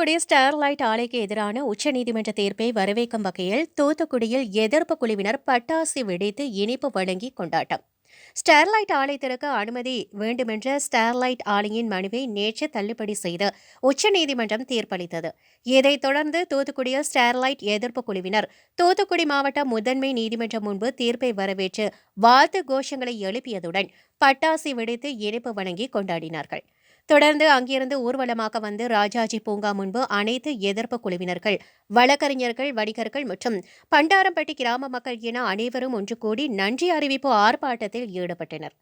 Thoothukudi Sterlite ஆலைக்கு எதிரான உச்சநீதிமன்ற தீர்ப்பை வரவேற்கும் வகையில் தூத்துக்குடியில் எதிர்ப்பு குழுவினர் பட்டாசு வெடித்து இனிப்பு வழங்கி கொண்டாட்டம். ஸ்டெர்லைட் ஆலை திறக்க அனுமதி வேண்டுமென்ற ஸ்டெர்லைட் ஆலையின் மனுவை நேற்று தள்ளுபடி செய்து உச்சநீதிமன்றம் தீர்ப்பளித்தது. இதைத் தொடர்ந்து தூத்துக்குடியில் ஸ்டெர்லைட் எதிர்ப்பு குழுவினர் தூத்துக்குடி மாவட்ட முதன்மை நீதிமன்றம் முன்பு தீர்ப்பை வரவேற்று வாழ்த்து கோஷங்களை எழுப்பியதுடன் பட்டாசு வெடித்து இனிப்பு வழங்கி கொண்டாடினார்கள். தொடர்ந்து அங்கிருந்து ஊர்வலமாக வந்து ராஜாஜி பூங்கா முன்பு அனைத்து எதிர்ப்பு குழுவினர்கள் வழக்கறிஞர்கள் வணிகர்கள் மற்றும் பண்டாரம்பட்டி கிராம மக்கள் என அனைவரும் ஒன்று கூடி நன்றி அறிவிப்பு ஆர்ப்பாட்டத்தில் ஈடுபட்டனர்.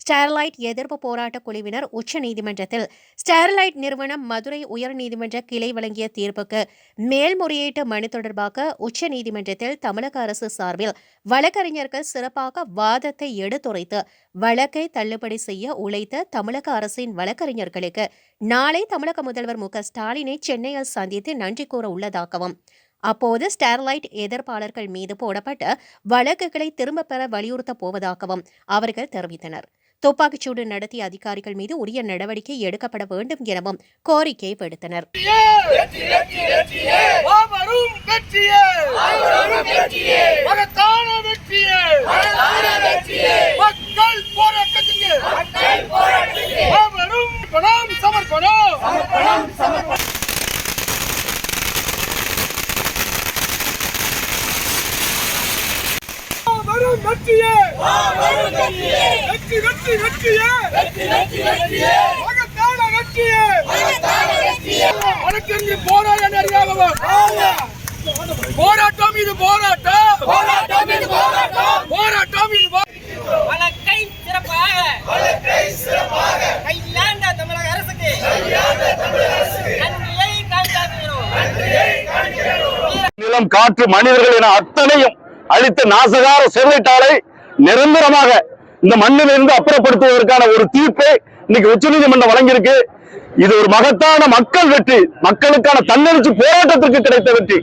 ஸ்டெர்லைட் எதிர்ப்பு போராட்ட குழுவினர் உச்சநீதிமன்றத்தில். ஸ்டெர்லைட் நிறுவனம் மதுரை உயர்நீதிமன்ற கிளை வழங்கிய தீர்ப்புக்கு மேல்முறையீட்டு மனு தொடர்பாக உச்சநீதிமன்றத்தில் தமிழக அரசு சார்பில் வழக்கறிஞர்கள் சிறப்பாக வாதத்தை எடுத்துரைத்து வழக்கை தள்ளுபடி செய்ய உழைத்த தமிழக அரசின் வழக்கறிஞர்களுக்கு நாளை தமிழக முதல்வர் மு ஸ்டாலினை சென்னையில் சந்தித்து நன்றி கூற உள்ளதாகவும் அப்போது ஸ்டெர்லைட் எதிர்ப்பாளர்கள் மீது போடப்பட்ட வழக்குகளை திரும்பப் பெற வலியுறுத்தப் போவதாகவும் அவர்கள் தெரிவித்தனர். துப்பாக்கிச்சூடு நடத்திய அதிகாரிகள் மீது உரிய நடவடிக்கை எடுக்கப்பட வேண்டும் எனவும் கோரிக்கை விடுத்தனர். சமர்ப்பணம் சமர்ப்பணம் சமர்ப்பணம் மாபெரும் வெற்றியே! வெற்றி வெற்றி வெற்றியே! மகத்தான வெற்றியே! வழக்கறிஞர் போராட நிறையாகவர் போராட்டம் இது போராட்டம்! போராட்டம் இது போராட்டம் போராட்டம் இது போ- வழக்கை சிறப்பாக கையாண்ட தமிழக அரசுக்கு நன்றியை காண்பிக்கிறோம் நிலம் காற்று மனிதர்கள் என அத்தனையும் அழித்த நாசகார ஸ்டெர்லைட் ஆலை நிரந்தரமாக இந்த மண்ணிலிருந்து அப்புறப்படுத்துவதற்கான ஒரு தீர்ப்பை இன்னைக்கு உச்சநீதிமன்றம் வழங்கியிருக்கு. இது ஒரு மகத்தான மக்கள் வெற்றி. மக்களுக்கான தன்னெழுச்சி போராட்டத்திற்கு கிடைத்த வெற்றி.